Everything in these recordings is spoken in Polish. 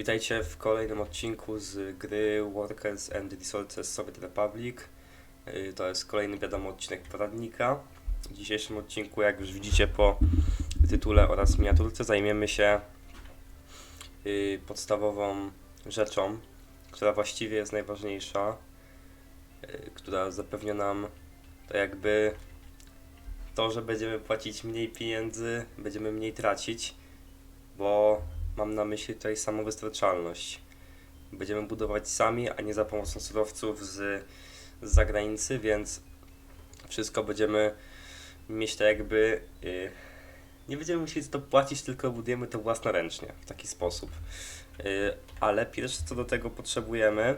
Witajcie w kolejnym odcinku z gry Workers and Resources Soviet Republic. Y, To jest kolejny wiadomo odcinek poradnika. W dzisiejszym odcinku, jak już widzicie po tytule oraz miniaturce, zajmiemy się y, podstawową rzeczą, która właściwie jest najważniejsza, y, która zapewnia nam to jakby to, że będziemy płacić mniej pieniędzy, będziemy mniej tracić, bo mam na myśli tutaj samowystarczalność. Będziemy budować sami, a nie za pomocą surowców z, z zagranicy, więc wszystko będziemy mieć tak jakby. Yy, nie będziemy musieli za to płacić, tylko budujemy to własnoręcznie w taki sposób. Yy, ale pierwsze co do tego potrzebujemy,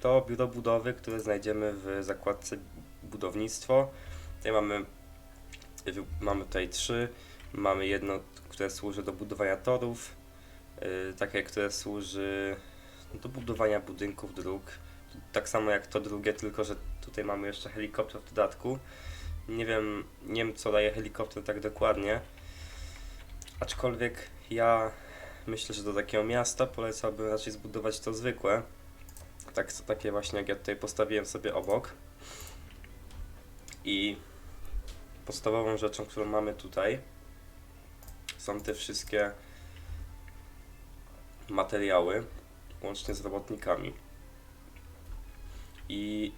to biuro budowy, które znajdziemy w zakładce budownictwo. Tutaj mamy, mamy tutaj trzy. Mamy jedno, które służy do budowania torów, takie, które służy do budowania budynków, dróg. Tak samo jak to drugie, tylko że tutaj mamy jeszcze helikopter w dodatku. Nie wiem, nie wiem co daje helikopter tak dokładnie. Aczkolwiek ja myślę, że do takiego miasta polecałbym raczej zbudować to zwykłe. Tak, takie właśnie jak ja tutaj postawiłem sobie obok. I podstawową rzeczą, którą mamy tutaj, są te wszystkie materiały, łącznie z robotnikami. I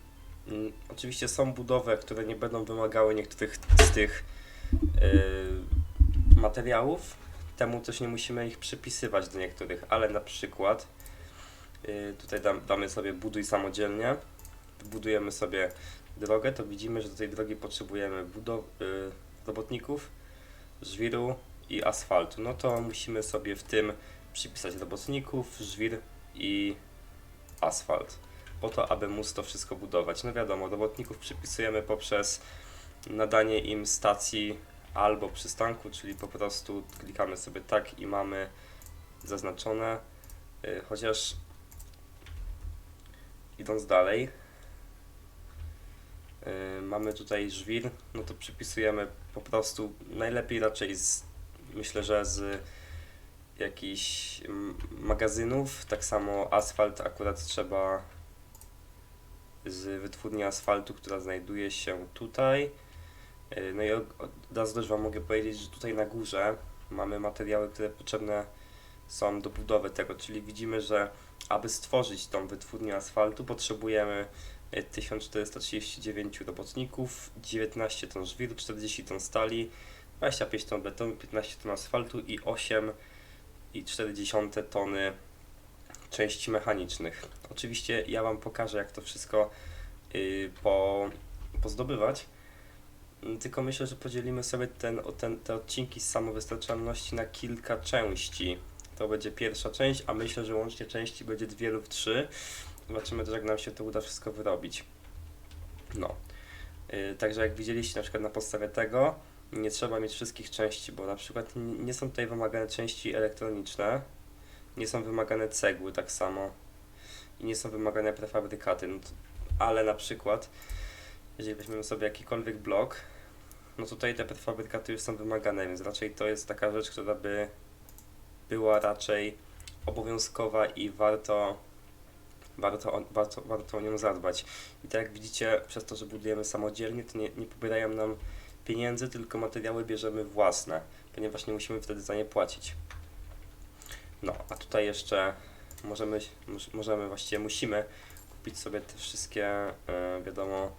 mm, oczywiście są budowy, które nie będą wymagały niektórych z tych yy, materiałów, temu też nie musimy ich przypisywać do niektórych, ale na przykład yy, tutaj dam, damy sobie buduj samodzielnie, budujemy sobie drogę, to widzimy, że do tej drogi potrzebujemy budow- yy, robotników, żwiru i asfaltu. No to musimy sobie w tym przypisać robotników, żwir i asfalt. Po to, aby móc to wszystko budować. No wiadomo, robotników przypisujemy poprzez nadanie im stacji albo przystanku, czyli po prostu klikamy sobie tak i mamy zaznaczone. Yy, Chociaż idąc dalej, yy, mamy tutaj żwir, no to przypisujemy po prostu najlepiej raczej z, myślę, że z jakichś mm, magazynów. Tak samo asfalt akurat trzeba z wytwórni asfaltu, która znajduje się tutaj. Yy, No i od razu też Wam mogę powiedzieć, że tutaj na górze mamy materiały, które potrzebne są do budowy tego, czyli widzimy, że aby stworzyć tą wytwórnię asfaltu potrzebujemy y, 1439 robotników, 19 ton żwiru, 40 ton stali, 25 ton betonu, 15 ton asfaltu i 8 i 40 tony części mechanicznych. Oczywiście ja Wam pokażę, jak to wszystko yy, po, pozdobywać. Tylko myślę, że podzielimy sobie ten, ten, te odcinki z samowystarczalności na kilka części. To będzie pierwsza część, a myślę, że łącznie części będzie dwie lub trzy. Zobaczymy też, jak nam się to uda wszystko wyrobić. No. Yy, także jak widzieliście na przykład na podstawie tego, nie trzeba mieć wszystkich części, bo na przykład nie są tutaj wymagane części elektroniczne, nie są wymagane cegły tak samo i nie są wymagane prefabrykaty, no to, ale na przykład jeżeli weźmiemy sobie jakikolwiek blok, no tutaj te prefabrykaty już są wymagane, więc raczej to jest taka rzecz, która by była raczej obowiązkowa i warto warto, warto, warto o nią zadbać. I tak jak widzicie, przez to, że budujemy samodzielnie, to nie, nie pobierają nam pieniędzy, tylko materiały bierzemy własne, ponieważ nie musimy wtedy za nie płacić. No, a tutaj jeszcze możemy, moż- możemy właściwie musimy kupić sobie te wszystkie, e, wiadomo,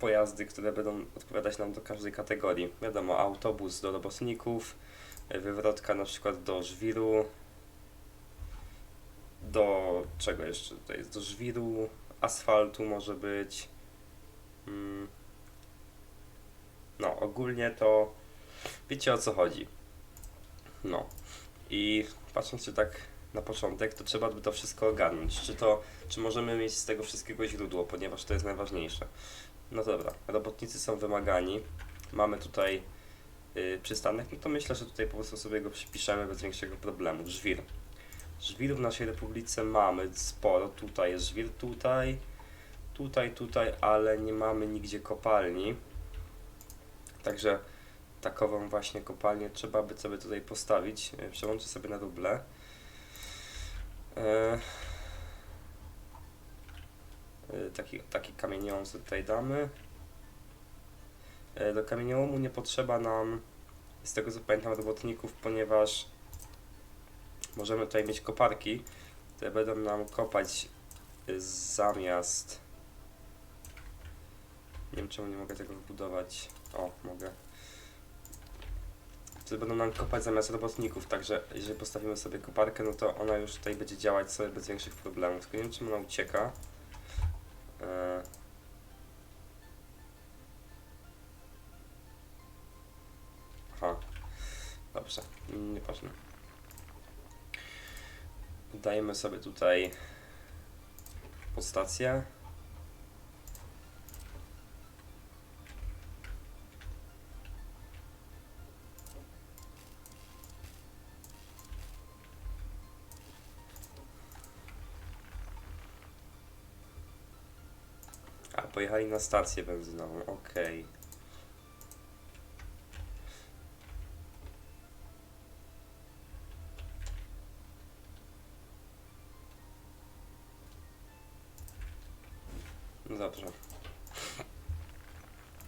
pojazdy, które będą odpowiadać nam do każdej kategorii. Wiadomo, autobus do robotników, e, wywrotka na przykład do żwiru, do czego jeszcze tutaj jest? Do żwiru, asfaltu może być. Mm. No, ogólnie to wiecie o co chodzi. No. I patrząc się tak na początek, to trzeba by to wszystko ogarnąć. Czy to, czy możemy mieć z tego wszystkiego źródło, ponieważ to jest najważniejsze. No dobra, robotnicy są wymagani. Mamy tutaj y, przystanek, no to myślę, że tutaj po prostu sobie go przypiszemy bez większego problemu. Żwir. Żwir w naszej republice mamy sporo. Tutaj jest żwir, tutaj, tutaj, tutaj, ale nie mamy nigdzie kopalni. Także takową właśnie kopalnię trzeba by sobie tutaj postawić. E, przełączę sobie na ruble. E, e, taki, taki kamieniołom sobie tutaj damy. Do kamieniołomu nie potrzeba nam, z tego co pamiętam, robotników, ponieważ możemy tutaj mieć koparki, które będą nam kopać zamiast... Nie wiem czemu nie mogę tego wybudować. O, mogę. Które będą nam kopać zamiast robotników, także jeżeli postawimy sobie koparkę, no to ona już tutaj będzie działać sobie bez większych problemów. Tylko nie wiem czemu ona ucieka. E, Aha. Dobrze, nieważne. Dajemy sobie tutaj podstację. Pojechali na stację benzynową, okej. No dobrze.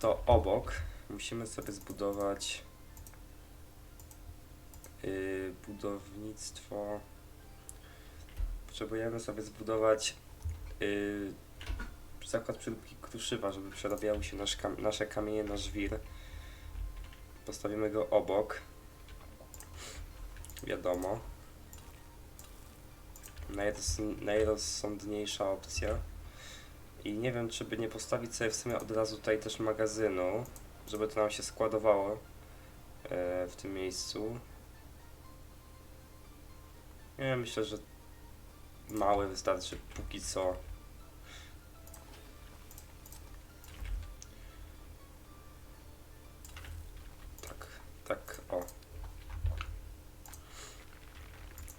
To obok musimy sobie zbudować yy, budownictwo. Potrzebujemy sobie zbudować yy, zakład przeróbki kruszywa, żeby przerabiały się nasz kam nasze kamienie na żwir. Postawimy go obok. Wiadomo. Najroz najrozsądniejsza opcja. I nie wiem, czy by nie postawić sobie w sumie od razu tutaj też magazynu, żeby to nam się składowało e, w tym miejscu. Nie, myślę, że mały wystarczy póki co.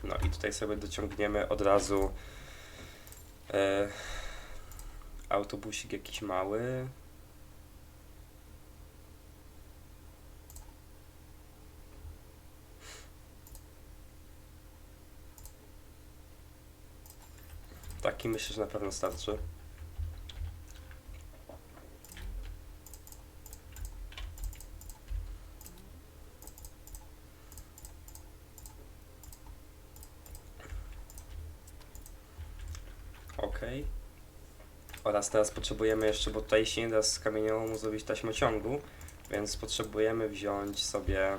No i tutaj sobie dociągniemy od razu e, autobusik jakiś mały. Taki myślę, że na pewno starczy. Okej. Oraz teraz potrzebujemy jeszcze, bo tutaj się nie da z kamieniołomu zrobić taśmociągu, więc potrzebujemy wziąć sobie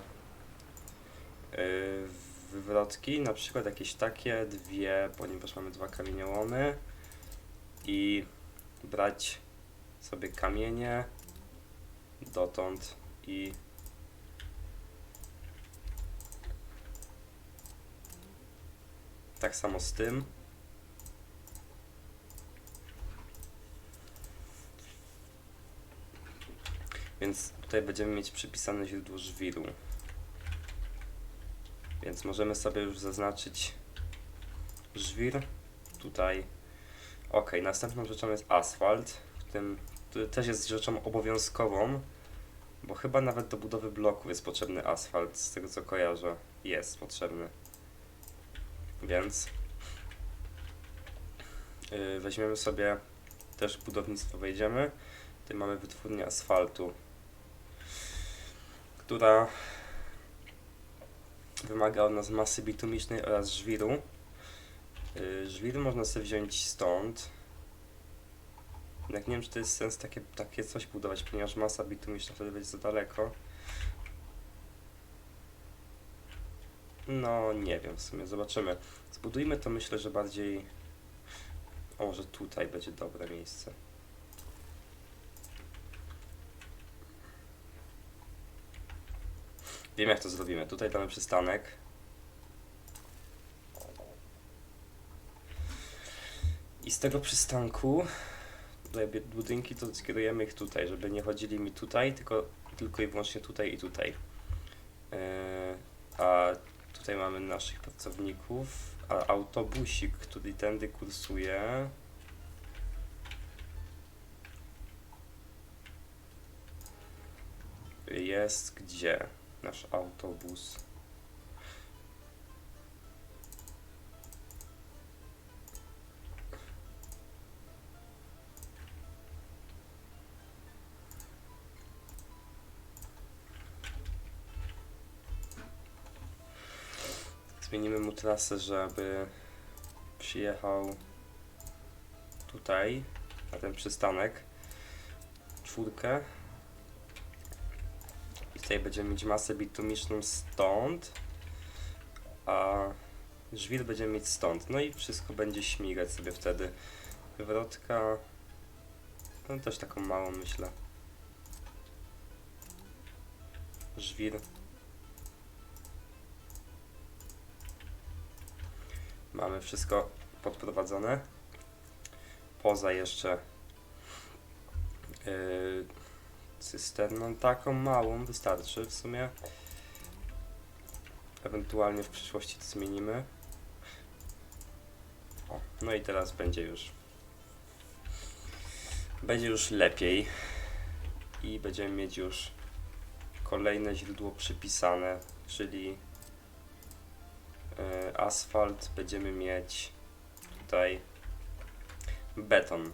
yy, wywrotki, na przykład jakieś takie, dwie, ponieważ mamy dwa kamieniołomy i brać sobie kamienie dotąd i tak samo z tym. Więc tutaj będziemy mieć przypisane źródło żwiru. Więc możemy sobie już zaznaczyć żwir. Tutaj. Ok, następną rzeczą jest asfalt, tym, który też jest rzeczą obowiązkową, bo chyba nawet do budowy bloku jest potrzebny asfalt, z tego co kojarzę. Jest potrzebny. Więc yy, weźmiemy sobie też budownictwo, wejdziemy. Tutaj mamy wytwórnię asfaltu, która wymaga od nas masy bitumicznej oraz żwiru. Yy, żwir można sobie wziąć stąd. Jednak nie wiem, czy to jest sens takie, takie coś budować, ponieważ masa bitumiczna wtedy będzie za daleko. No, nie wiem, w sumie zobaczymy. Zbudujmy to myślę, że bardziej... O, może tutaj będzie dobre miejsce. Wiem jak to zrobimy. Tutaj damy przystanek. I z tego przystanku budynki to skierujemy ich tutaj, żeby nie chodzili mi tutaj, tylko, tylko i wyłącznie tutaj i tutaj. Yy, a tutaj mamy naszych pracowników, a autobusik, który tędy kursuje. Jest gdzie? nasz autobus. Zmienimy mu trasę, żeby przyjechał tutaj, na ten przystanek, czwórkę. Tutaj będziemy mieć masę bitumiczną stąd, a żwir będziemy mieć stąd. No i wszystko będzie śmigać sobie wtedy. Wywrotka, no też taką małą myślę. Żwir. Mamy wszystko podprowadzone. Poza jeszcze yy, cysterną taką małą wystarczy w sumie. Ewentualnie w przyszłości to zmienimy. O, no i teraz będzie już będzie już lepiej i będziemy mieć już kolejne źródło przypisane, czyli e, asfalt będziemy mieć tutaj beton.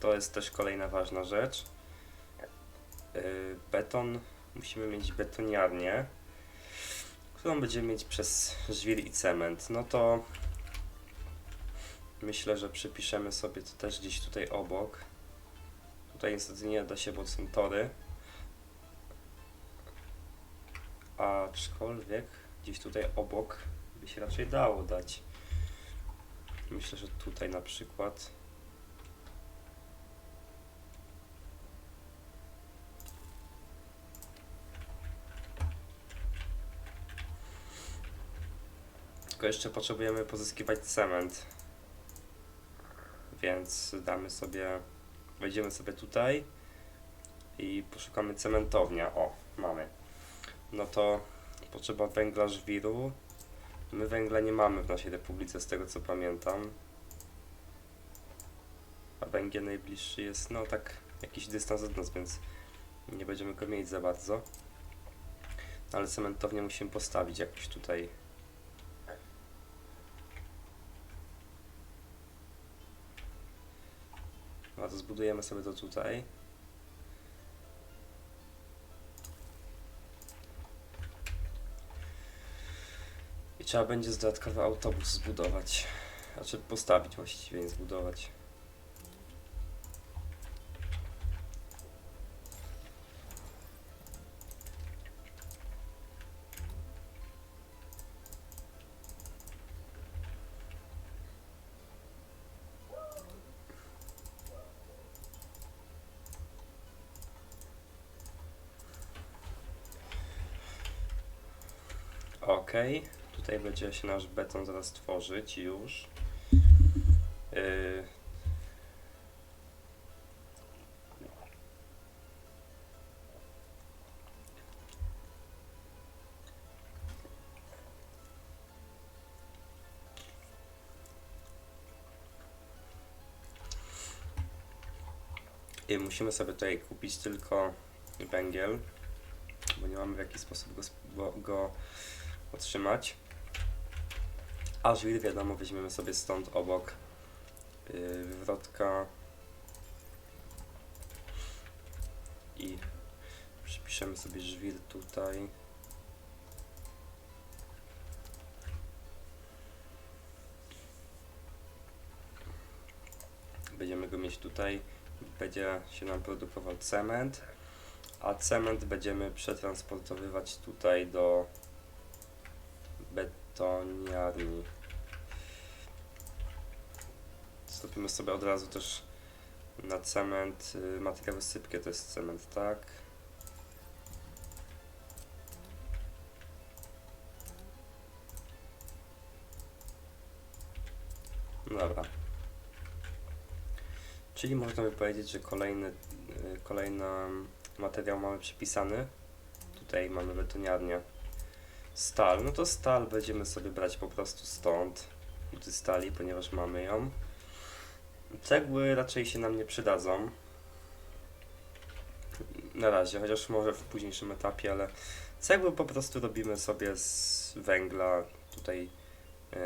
To jest też kolejna ważna rzecz. E, Beton musimy mieć betoniarnię, którą będziemy mieć przez żwir i cement. No to myślę, że przypiszemy sobie to też gdzieś tutaj obok. Tutaj niestety nie da się, bo są tory. Aczkolwiek gdzieś tutaj obok by się raczej dało dać. Myślę, że tutaj na przykład. Tylko jeszcze potrzebujemy pozyskiwać cement. Więc damy sobie wejdziemy sobie tutaj i poszukamy cementownia. O, mamy. No to potrzeba węgla żwiru. My węgla nie mamy w naszej republice, z tego co pamiętam. A węgiel najbliższy jest, no tak, jakiś dystans od nas, więc nie będziemy go mieć za bardzo. No, ale cementownię musimy postawić jakoś tutaj. No to zbudujemy sobie to tutaj. I trzeba będzie dodatkowy autobus zbudować. Znaczy postawić właściwie, nie zbudować. Ok, tutaj będzie się nasz beton zaraz tworzyć już. Yy. I musimy sobie tutaj kupić tylko węgiel, bo nie mamy w jaki sposób go, go otrzymać. A żwir wiadomo weźmiemy sobie stąd obok yy, wywrotka i przypiszemy sobie żwir tutaj. Będziemy go mieć tutaj, będzie się nam produkował cement, a cement będziemy przetransportowywać tutaj do betoniarni. Zrobimy sobie od razu też na cement y, materiały sypkie, to jest cement, tak? Dobra. Czyli można by powiedzieć, że kolejny, y, kolejny materiał mamy przypisany. Tutaj mamy betoniarnię. Stal, no to stal będziemy sobie brać po prostu stąd, buty stali, ponieważ mamy ją. Cegły raczej się nam nie przydadzą. Na razie, chociaż może w późniejszym etapie, ale cegły po prostu robimy sobie z węgla. Tutaj yy,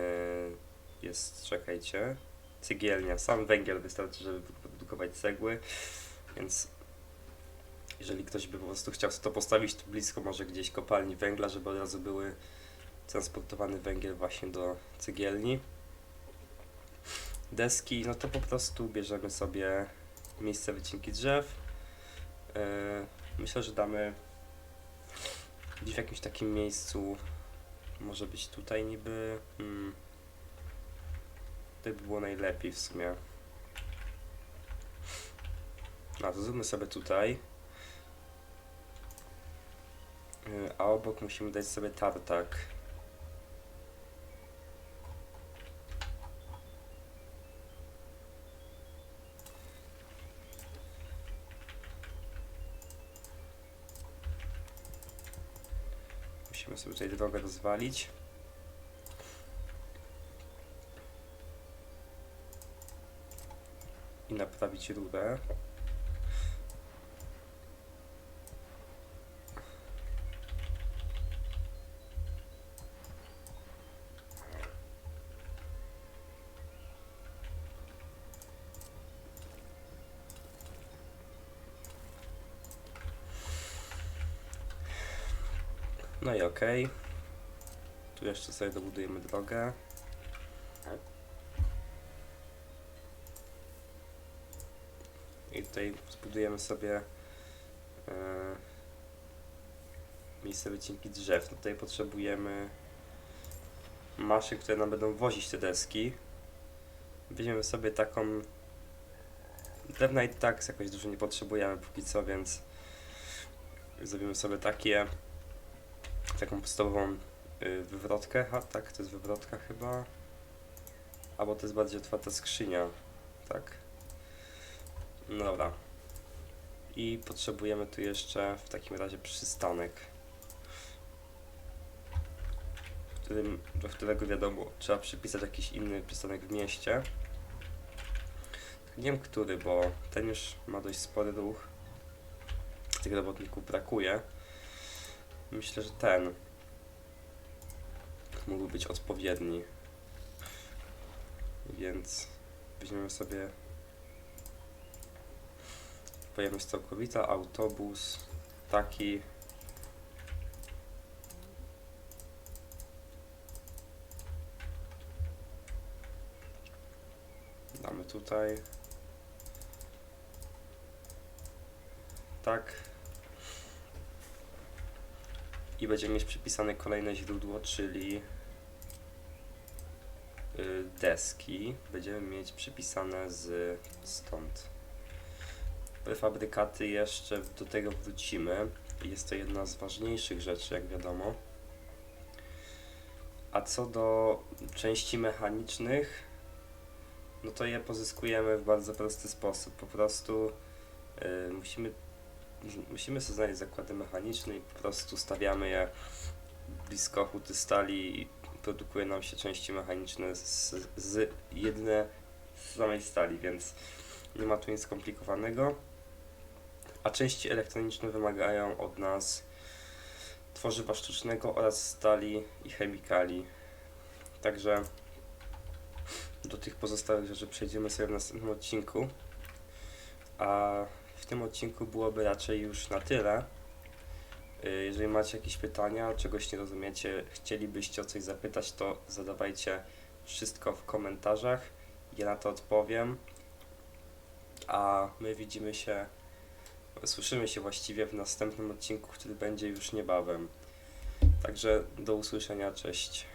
jest, czekajcie, cegielnia. Sam węgiel wystarczy, żeby wyprodukować cegły, więc jeżeli ktoś by po prostu chciał to postawić tu blisko może gdzieś kopalni węgla, żeby od razu były transportowany węgiel właśnie do cegielni. Deski, no to po prostu bierzemy sobie miejsce wycinki drzew. Yy, Myślę, że damy gdzieś w jakimś takim miejscu, może być tutaj niby. Hmm, to by było najlepiej w sumie. No, to zróbmy sobie tutaj. Yy, A obok musimy dać sobie tartak. Musimy sobie tutaj drogę rozwalić. I naprawić rurę. No i okej. Tu jeszcze sobie dobudujemy drogę. I tutaj zbudujemy sobie e, miejsce wycinki drzew. No Tutaj potrzebujemy maszyn, które nam będą wozić te deski. Weźmiemy sobie taką drewna i tak jakoś dużo nie potrzebujemy póki co, więc zrobimy sobie takie taką podstawową y, wywrotkę, ha, tak, to jest wywrotka chyba, albo to jest bardziej otwarta skrzynia, tak. No dobra. I potrzebujemy tu jeszcze w takim razie przystanek, w którym, do którego wiadomo, trzeba przypisać jakiś inny przystanek w mieście. Nie wiem który, bo ten już ma dość spory ruch. Tych robotników brakuje. Myślę, że ten mógł być odpowiedni. Więc weźmiemy sobie pojemność całkowita, autobus, taki. Damy tutaj. Tak. I będziemy mieć przypisane kolejne źródło, czyli y, deski. Będziemy mieć przypisane z stąd. Prefabrykaty jeszcze do tego wrócimy. Jest to jedna z ważniejszych rzeczy, jak wiadomo. A co do części mechanicznych, no to je pozyskujemy w bardzo prosty sposób. Po prostu y, musimy musimy sobie znaleźć zakłady mechaniczne i po prostu stawiamy je blisko huty stali i produkuje nam się części mechaniczne z, z jedne z samej stali, więc nie ma tu nic skomplikowanego. A części elektroniczne wymagają od nas tworzywa sztucznego oraz stali i chemikali. Także do tych pozostałych rzeczy przejdziemy sobie w następnym odcinku. A w tym odcinku byłoby raczej już na tyle. Y, Jeżeli macie jakieś pytania, czegoś nie rozumiecie, chcielibyście o coś zapytać, to zadawajcie wszystko w komentarzach. Ja na to odpowiem. A my widzimy się, słyszymy się właściwie w następnym odcinku, który będzie już niebawem. Także do usłyszenia, cześć.